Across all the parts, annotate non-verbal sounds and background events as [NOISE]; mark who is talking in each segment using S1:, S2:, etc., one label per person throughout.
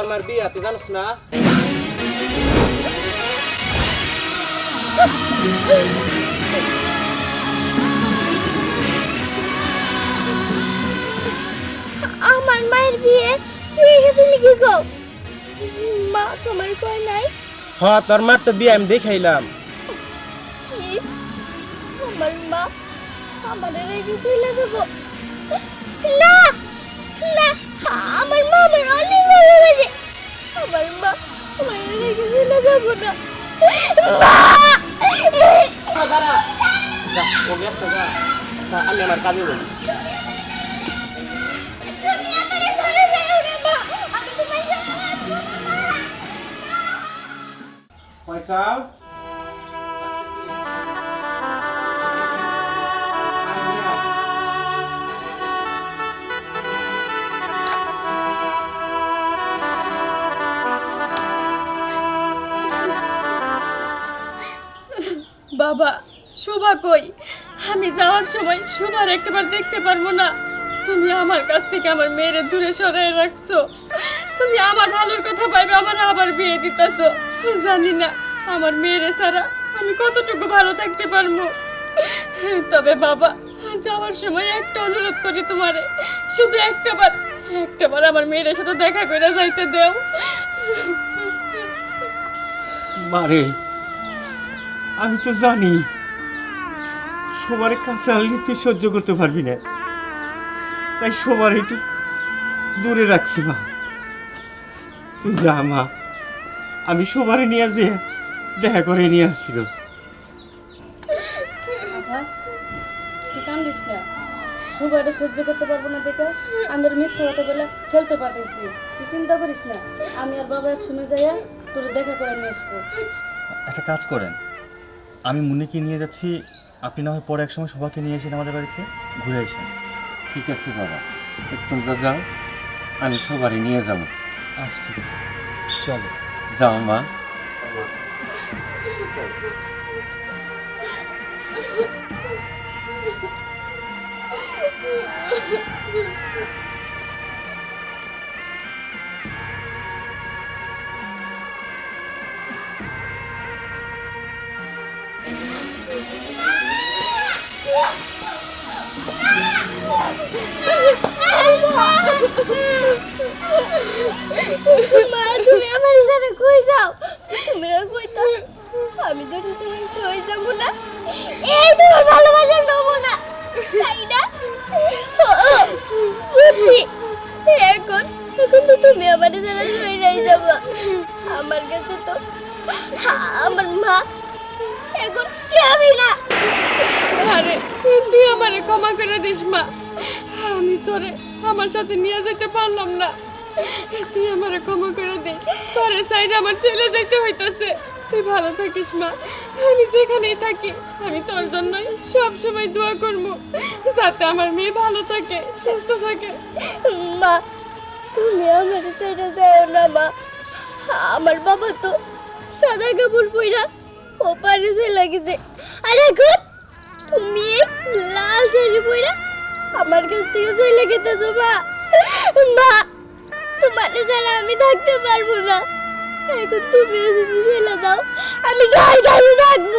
S1: তোর মার বিয়া তুই জানিস না
S2: আমার মায়ের বিয়ে এটা তুমি কি কও মা তোমার কয় নাই?
S1: হ তোর মার তো বিয়া আমি দেখাইলাম।
S2: কি? আমার মা আমার রেখে চলে যাব। না! না! আমার মা আমার অনেক ভালোবাসে। আমার মা আমার রেখে চলে যাব না। মা!
S1: ও গেছে যা। আচ্ছা আমি আমার কাজে যাই।
S2: তুমি
S3: বাবা, শোভা কই? আমি যাওয়ার সময় শোভার একটাবার দেখতে পারব না। তুমি আমার কাছ থেকে আমার মেয়েরে দূরে সরাই রাখছো। তুমি আমার ভালোর কথা পাইবে আমার আবার বিয়ে দিতেছো। জানি না আমার মেয়েরে ছাড়া আমি কতটুকু ভালো থাকতে পারব। তবে বাবা, যাওয়ার সময় একটা অনুরোধ করি তোমারে। শুধু একটাবার একটাবার আমার মেয়ের সাথে দেখা করে যাইতে দেও।
S4: মারে আমি তো জানি সবার কাছে আনলে তুই সহ্য করতে পারবি না। তাই সবার একটু দূরে রাখছি মা। তুই যা মা। আমি সবারে নিয়ে যে দেখা করে নিয়ে আসছিল
S3: সবাইটা সহ্য করতে পারব না দেখে আমি আর মিথ্যা কথা বলে খেলতে পাঠাইছি তুই চিন্তা করিস না। আমি আর বাবা একসময় যাইয়া তোর দেখা করে নিয়ে আসব।
S5: একটা কাজ করেন। আমি মুন্নিকে নিয়ে যাচ্ছি। আপনি না হয় পরে এক সময় সবাইকে নিয়ে এসেন আমাদের বাড়িতে ঘুরে আসেন।
S4: ঠিক আছে বাবা তোমরা যাও আমি সবারই নিয়ে যাব।
S5: আচ্ছা ঠিক আছে। চলো।
S4: যাও মা। [LAUGHS]
S2: মা, তুমি আমার সাথে কই যাও? তুমি কই তো আমি তোর সাথে কই যাব না? এই তোমার ভালোবাসার নমুনা তাই না? বুঝছি। এখন এখন তো তুমি আমার সাথে চলেই যাবা। আমার কাছে তো, আমার মা, এখন কেউই না।
S3: আরে, তুই আমারে ক্ষমা করে দিস, মা। আমি তোরে আমার সাথে নিয়ে যেতে পারলাম না। তুই আমারে ক্ষমা করে দিস। তোরে সাইড আমার চলে যেতে হইতাছে। তুই ভালো থাকিস, মা। আমি যেখানেই থাকি, আমি তোর জন্যই সব সময় দোয়া করব। যাতে আমার মেয়ে ভালো থাকে, সুস্থ থাকে।
S2: মা, তুমি আমার ছেড়ে যাও না, মা। আমার বাবা তো সাদা কাপড় পইরা ও পারে চলে গেছে। আর এখন তুমি লাল শাড়ি পইরা আমার কাছ থেকে চলে গেতেছো মা মা তোমার ছাড়া আমি থাকতে পারব না। এখন তুমিও যদি চলে যাও আমি কার কাছে থাকব।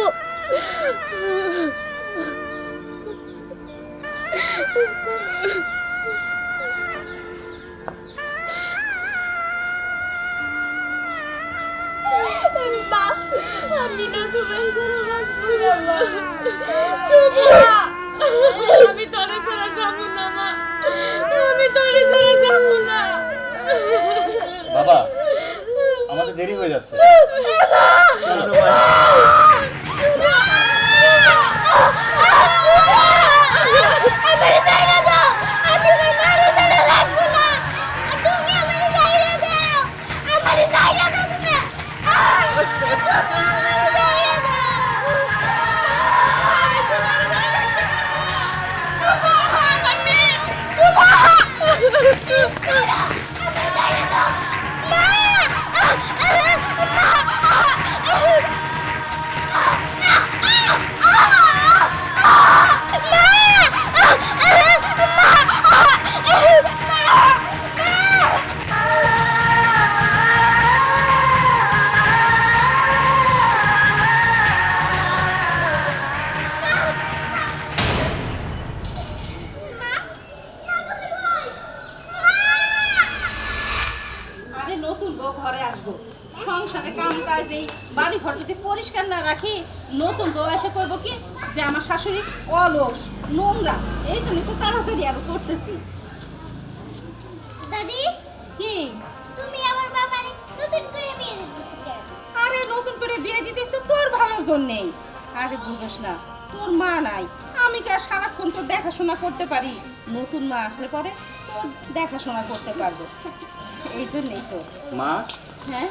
S2: আমি না তোমার ছাড়া থাকব না
S3: আমি তোরে ছাড়া যাব না মা। আমি তোরে ছাড়া যাব না।
S5: বাবা আমাদের দেরি হয়ে যাচ্ছে।
S6: বাড়ি ঘর যদি পরিষ্কার না রাখি নতুন বউ এসে করব কি যে আমার শাশুড়ি অলস নোংরা। এই জন্য তো তাড়াতাড়ি আরও করতেছি।
S2: দাদি
S6: কি?
S2: তুমি আমার বাবারে নতুন করে বিয়ে দিতেছো
S6: আরে নতুন করে বিয়ে দিতেছ তো তোর ভালোর জন্যেই। আরে বুঝোস না তোর মা নাই। আমি কি আর সারাক্ষণ তোর দেখাশোনা করতে পারি? নতুন মা আসলে পরে তোর দেখাশোনা করতে পারব। এই জন্যই তো।
S7: মা?
S6: হ্যাঁ?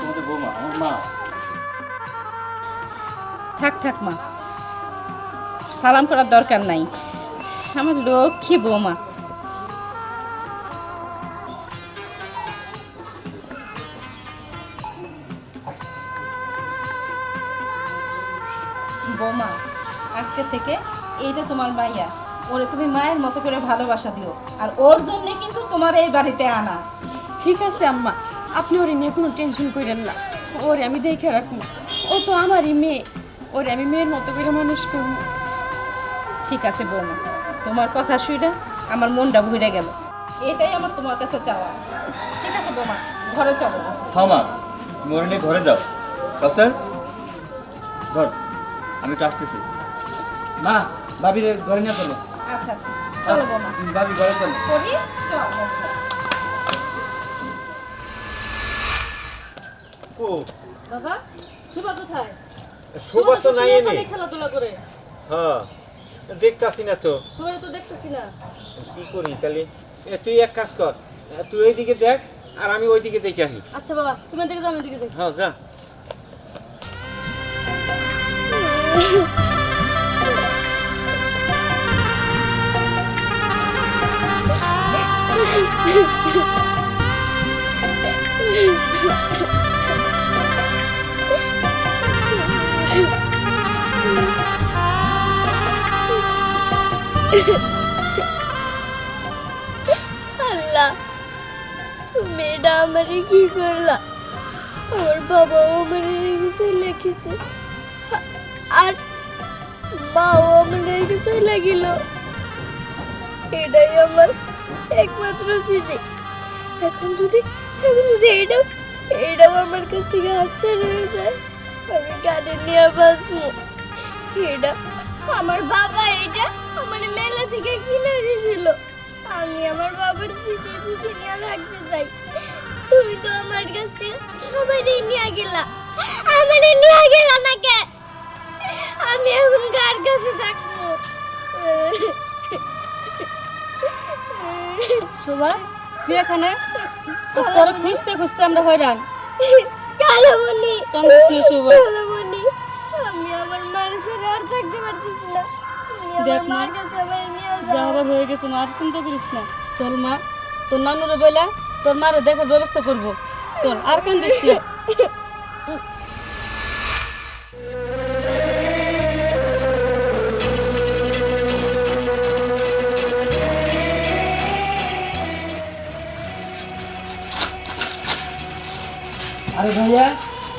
S7: তোমাদের বৌমা আমার মা।
S6: থাক থাক মা। সালাম করার দরকার নাই। আমার লক্ষ্মী বৌমা। বৌমা আজকে থেকে এইটা তোমার মাইয়া। ওরে তুমি মায়ের মতো করে ভালোবাসা দিও। আর ওর জন্যে কিন্তু তোমার এই বাড়িতে আনা।
S8: ঠিক আছে আম্মা। আপনি ওরে নিয়ে কোনো টেনশন করেন না। ওরে আমি দেখে রাখব। ও তো আমারই মেয়ে। ওরে আমি মেয়ের মতো করে মানুষ করব।
S6: ঠিক আছে বৌমা তোমার কথা শুনে আমার মনটা ভরে গেল। এটাই আমার তোমার কাছে চাওয়া। ঠিক আছে বৌমা ঘরে চলো।
S7: হ্যাঁ মা মরে নিয়ে ঘরে যাও। কাউসার ধর আমি একটু আসতেছি। মা ভাবির ঘরে নিয়ে চলো।
S6: আচ্ছা আচ্ছা। চলো বৌমা।
S7: ভাবি ঘরে চলো।
S6: করি? চলো।
S4: ও
S8: বাবা শুভা কোথায়?
S4: শোভা তো নাই। এনে
S8: খেলাধুলা করে।
S4: হ্যাঁ দেখতাছি না তো।
S8: দেখতেছি না।
S4: কি করি তাহলে? তুই এক কাজ কর। তুই ওইদিকে দেখ আর আমি ওইদিকে দেখে আসি।
S8: আচ্ছা বাবা তুমি দেখে যাও আমি দিকে দেখি।
S4: হ্যাঁ যা। [LAUGHS]
S2: আমারে কি করলা? আমার বাবা আমার রেখে চলে গেছে আর মাও আমার রেখে চলে গেল। এটাই আমার একমাত্র স্মৃতি। এখন যদি এখন যদি এটাও এটাও আমার কাছ থেকে হাতছা রয়ে যায়, আমি কানে নিয়ে বাঁচবো। এটা আমার বাবা, এটা আমার মেলা থেকে কিনে দিয়েছিল আমি আমার বাবার স্মৃতি বুঝে নিয়ে রাখতে চাই। তুমি তো আমার কাছ সবাই নিয়ে গেলা। আমার নিয়ে গেলা না কে? আমি এখন কার কাছে থাকব?
S8: শোভা তুই এখানে? তোর খুঁজতে খুঁজতে আমরা হয়রান।
S2: কালামণি
S8: কান্দিস না, শোভা।
S2: কালামণি আমি আমার মার সাথে আর থাকতে পারতেছি না।
S8: দেখ মা, যা হয়ে গেছে মা আর চিন্তা করিস না। চল মা তোর নানুরে বইলা তোর মারে দেখার ব্যবস্থা করব। চল আর কান্দিস না?
S9: আরে ভাইয়া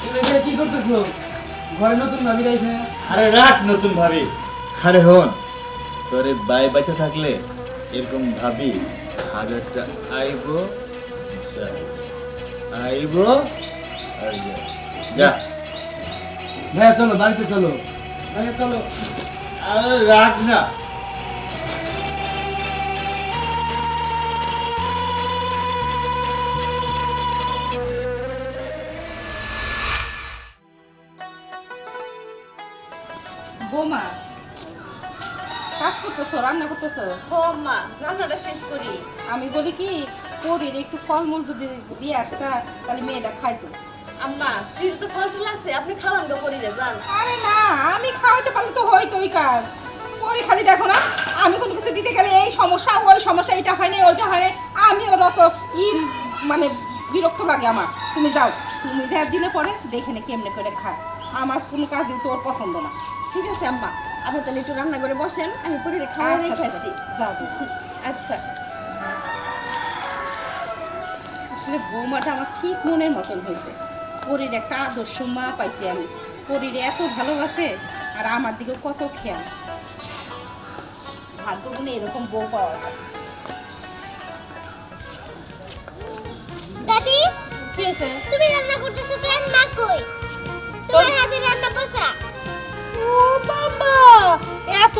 S9: তুমি এখানে কি করতেছো? ঘরে নতুন ভাবি রাইখে
S7: আরে রাখ নতুন ভাবি। আরে হন তোরে বাই বাচ্চা থাকলে এরকম ভাবি হাজারটা আইবো। আর যাইবো। যা
S9: ভাইয়া চলো বাড়িতে চলো ভাইয়া চলো
S7: আরে রাখ না
S6: বৌমা কাজ করতেছো রান্না করতেছো
S8: ও মা রান্নাটা শেষ করি
S6: আমি বলি কি পরির একটু ফলমূল যদি দিয়ে আসতা তাহলে মেয়েটা খাইতো।
S8: আম্মা ফ্রিজে তো ফল আছে আপনি খাওয়ান গো যান।
S6: আরে না আমি খাওয়াতে পারলে তো ওই কাজ। পরে খালি দেখো না আমি কোনো কিছু দিতে গেলে এই সমস্যা ওই সমস্যা এটা হয় না ওইটা হয় না আমি ওর অত ই মানে বিরক্ত লাগে আমার। তুমি যাও তুমি যা দিলে পরে দেখে নে কেমনে করে খায়। আমার কোনো কাজই তো ওর পছন্দ না।
S8: ঠিক আছে আম্মা। আপনি তাহলে একটু রান্না করে বসেন আমি পরি খাওয়া
S6: আচ্ছা যাও।
S8: আচ্ছা।
S6: আসলে বৌমাটা আমার ঠিক মনের মতন হয়েছে। পরীর একটা আদর্শ মা পাইছি আমি। পরীর এত ভালোবাসে আর আমার দিকে কত খেয়াল। ভাগ্যগুলো এরকম বউ পাওয়া যায়।
S2: তুমি রান্না করতেছো কেন? মা কই? তোমার হাতে রান্না পচা? ও বাবা!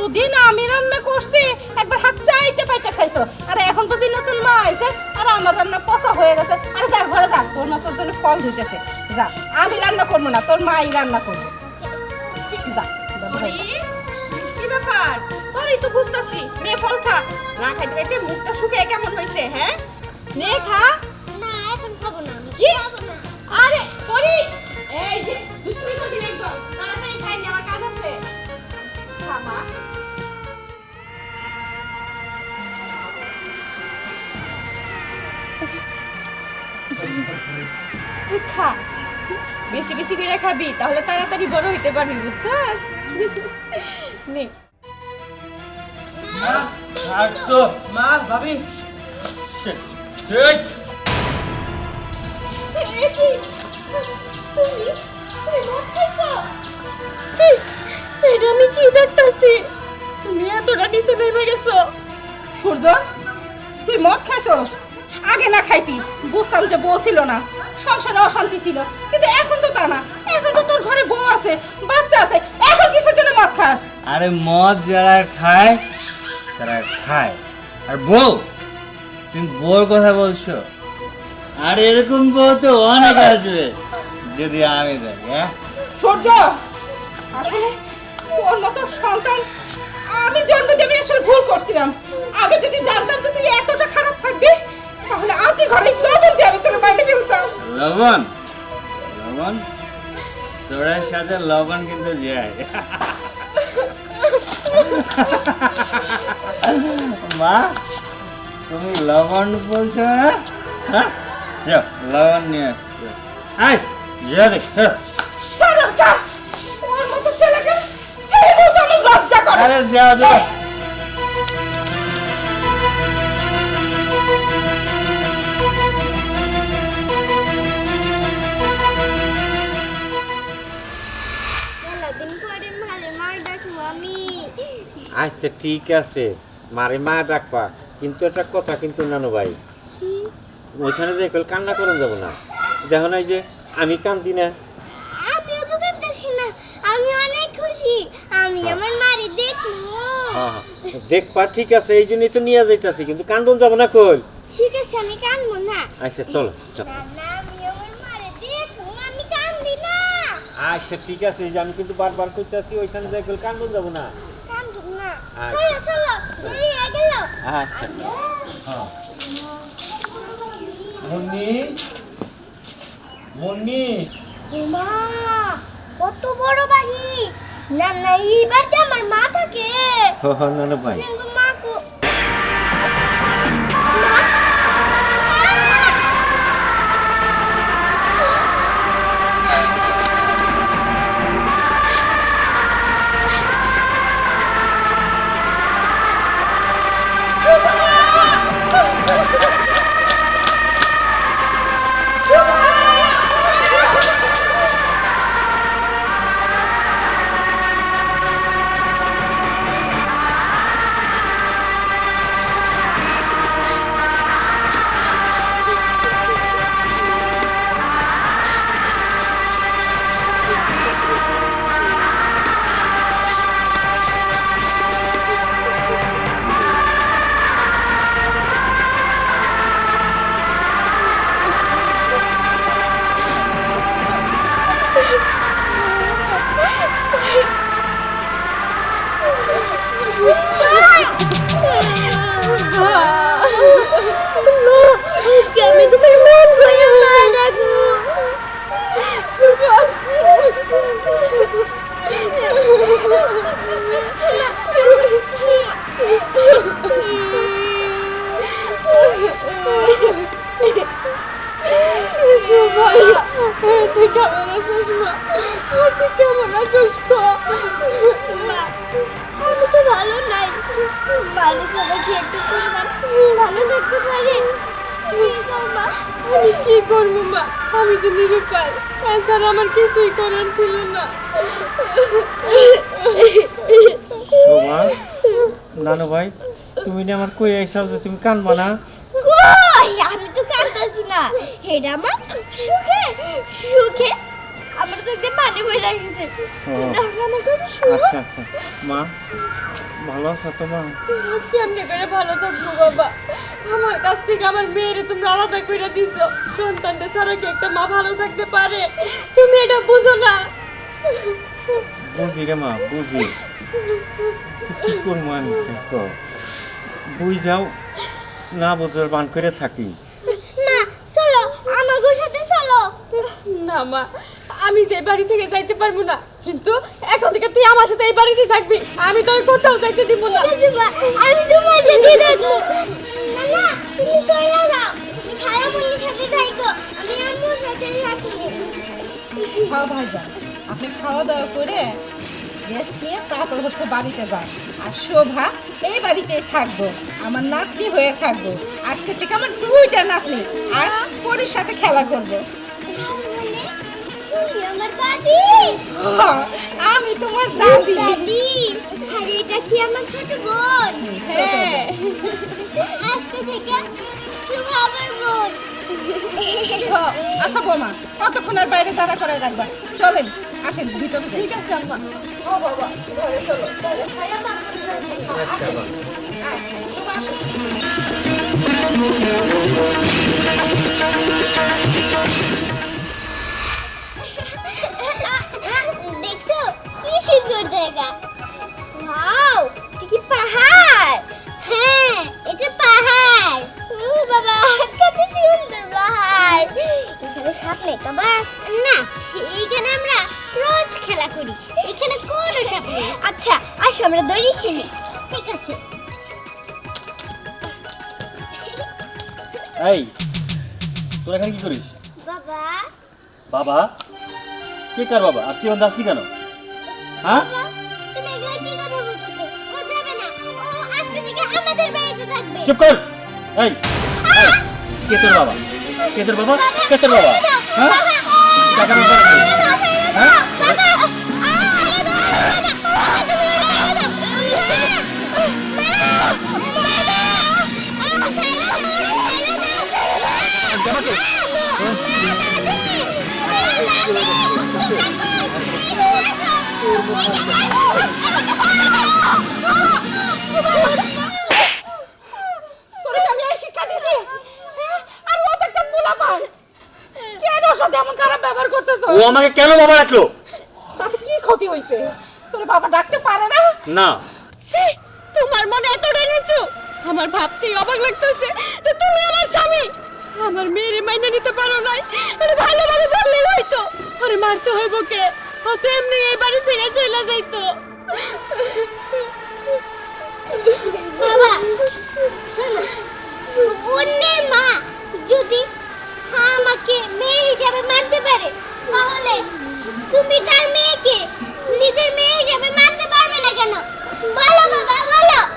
S6: এতদিন আমি রান্না করছি একবার হাত চাইতে পাইতে খাইছো। আর এখন বুঝি নতুন মা আইছে আর আমার রান্না পচা হয়ে গেছে। আরে যা ঘরে যা তোর মা তোর জন্য ফল ধুইতেছে যা আমি রান্না করব না তোর মাই রান্না করব। যা
S8: কি ব্যাপার? তোরই তো বুঝতাছি নে ফল খা। না খাইতে খাইতে মুখটা শুকিয়ে কেমন হয়েছে হ্যাঁ? নে খা।
S2: না এখন খাব না আমি
S8: কি?
S2: খাব না।
S8: আরে সরি। এই যে দুষ্টুমি করবি না একদম। তাড়াতাড়ি খাই নে আমার কাজ আছে। খা। বেশি বেশি করে খাবি তাহলে তাড়াতাড়ি বড় হইতে পারবি বুঝছস? নে।
S9: ভাবি।
S8: এটা আমি কি দেখতাছি? তুমি এতটা নিচে নেমে গেছো।
S6: সূর্য তুই মদ খাইছস? আগে না খাইতি। বুঝতাম যে বউ ছিল না। সংসারে অশান্তি ছিল। কিন্তু এখন তো তা না। এখন তো তোর ঘরে বউ আছে বাচ্চা আছে। এখন কিসের জন্য মদ খাস?
S7: আরে মদ যারা খায় তারা খায়। আর বউ তুমি বউর কথা বলছো। আর এরকম বউ তো অনেক আসবে যদি আমি থাকি হ্যাঁ?
S6: সূর্য! আসলে ওর মতো সন্তান আমি জন্ম দিয়ে আসলে ভুল করছিলাম। আগে যদি জানতাম যে তুই এতটা খারাপ থাকবি তাহলে আজই ঘরে লবণ দিয়ে আমি তোর বাইরে ফেলতাম।
S7: লবণ? লবণ? সোডার সাথে লবণ কিন্তু যায়। মা তুমি লবণ বলছো হ্যাঁ? যাও লবণ নিয়ে আসো আয় যা দেখ হ্যাঁ।
S6: ছাড় ছাড়। ওর মতো ছেলেকে ছেলে বলতে আমার লজ্জা করে।
S7: আরে যাও যাও।
S4: আচ্ছা ঠিক আছে। মারে মা ডাকবা। কিন্তু একটা কথা কিন্তু নানু ভাই। ওইখানে যে কল কান্না করুন যাব না। দেখো নাই যে আমি কান্দি না।
S2: আমিও তো কাঁদতেছি না। আমি অনেক খুশি। আমি আমার মারে দেখব।
S4: হ্যাঁ, হ্যাঁ। দেখবা ঠিক আছে এই জন্যই তো নিয়ে যাইতাছি। কিন্তু কান্দন যাব না কই?
S2: ঠিক আছে আমি কাঁদবো না।
S4: আচ্ছা চলো চলো।
S2: না না আমি আমি না।
S4: আচ্ছা ঠিক আছে যে আমি কিন্তু বারবার করতেছি ওইখানে যাই কল কান্দন যাব না। মুন্নি। মুন্নি।
S2: মা কত বড় বাড়ি। না না এই বাড়িতে আমার মা থাকে।
S4: না না ভাই
S2: মা মা, আমি ভালো ছাড়া কি একটু ভালো কি
S8: করব মা আমি যে নিরুপায় এছাড়া আমার কিছুই করার ছিল না
S4: নানু ভাই তুমি আমার কই আইসাও যে তুমি কানবা না?
S2: কই? আমি তো কাঁদতাছি না। এটা আমার সুখে সুখে আমার তো একদম পানি
S5: কথা শুনো
S4: আচ্ছা আচ্ছা। মা ভালো আছো তো মা?
S8: কেমনে করে ভালো থাকব বাবা? আমার কাছ থেকে আমার মেয়েরে তুমি আলাদা করে দিছো। সন্তানদের ছাড়া কি একটা মা ভালো থাকতে পারে? তুমি এটা বুঝো না।
S4: বুঝি রে মা বুঝি। কি করব আমি বুঝ যাও না বোঝার বান করে থাকি।
S5: মা চলো আমার সাথে চলো।
S8: না মা আমি যে বাড়ি থেকে যাইতে পারব না কিন্তু এখন থেকে তুই আমার সাথে এই বাড়িতে থাকবি। আমি তোর কোথাও যাইতে দিব না।
S5: আমি তোমার সাথে থাকব। না না তুমি চলে যাও। খারাপ বন্ধুর সাথে থাকো আমি আম্মুর সাথে থাকব।
S6: খাওয়া ভাইজান আপনি খাওয়া দাওয়া করে রেস্ট নিয়ে তারপর হচ্ছে বাড়িতে যান। আর শোভা এই বাড়িতেই থাকব। আমার নাতনি হয়ে থাকব। আজকে থেকে আমার দুইটা নাতনি। আর পরের সাথে খেলা করব।
S5: তুমি আমার দাদি?
S6: আমি তোমার দাদি।
S5: দাদি? আরে এটা কি আমার ছোট বোন?
S6: হ্যাঁ।
S5: আজকে থেকে শুভ আমার বোন।
S6: হ্যাঁ, আচ্ছা বৌমা কতক্ষণ আর বাইরে দাঁড়া করে রাখবা? চলেন আসেন ভিতরে
S8: ঠিক আছে আম্মা। ও বাবা ঘরে চলো। ঘরে
S5: জায়গা। ওয়াও এটা কি পাহাড়? হ্যাঁ এটা পাহাড়। ও বাবা কত সুন্দর পাহাড়। এখানে সাপ নেই তো না এইখানে আমরা রোজ খেলা করি। এখানে কোনো সাপ নেই। আচ্ছা আসো আমরা দড়ি খেলি। ঠিক আছে।
S7: এই তোরা এখানে কি করিস?
S5: বাবা।
S7: বাবা? কে কার বাবা? আর তুই দাসটি কেন? হ্যাঁ? চুপ কর এই কে তোর বাবা কে তোর বাবা কে তোর বাবা হ্যাঁ টাকার হ্যাঁ
S6: সাথে এমন খারাপ ব্যবহার করতেছো?
S7: ও আমাকে কেন বাবা রাখল
S6: তাতে কি ক্ষতি হয়েছে তোর বাবা ডাকতে পারে না?
S4: না।
S8: ছি, তোমার মনে এতটা নিচু। আমার ভাবতেই অবাক লাগতেছে যে তুমি আমার স্বামী। আমার মেয়েরে মাইনে নিতে পারো নাই। আরে ভালোভাবে বললেই হয়তো আরে মারতে হইব কে? ও তো এমনি এই বাড়ি থেকে চলে যাইতো।
S5: বাবা শোনো। অন্যের মা যদি আমাকে মেয়ে হিসাবে মানতে পারে। তাহলে তুমি তার মেয়েকে নিজের মেয়ে হিসাবে মানতে পারবে না কেন? বলো বাবা, বলো।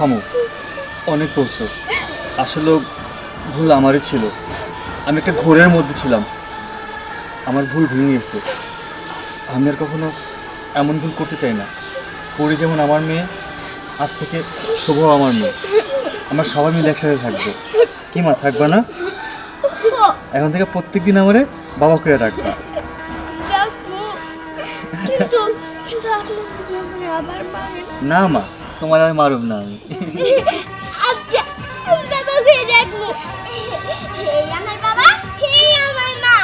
S7: থামো অনেক বলছো আসলে ভুল আমারই ছিল। আমি একটা ঘোরের মধ্যে ছিলাম। আমার ভুল ভেঙে গেছে। আমি আর কখনো এমন ভুল করতে চাই না। পরি যেমন আমার মেয়ে আজ থেকে শুভ আমার মেয়ে। আমরা সবাই মিলে একসাথে থাকব। কি মা থাকবা না? এখন থেকে প্রত্যেক দিন আমারে বাবা করে রাখবা
S5: কিন্তু কিন্তু আপনি যদি আবার
S7: না মা তোমার আর মারুম না আমি।
S5: আচ্ছা আমার বাবা হে আমার মা।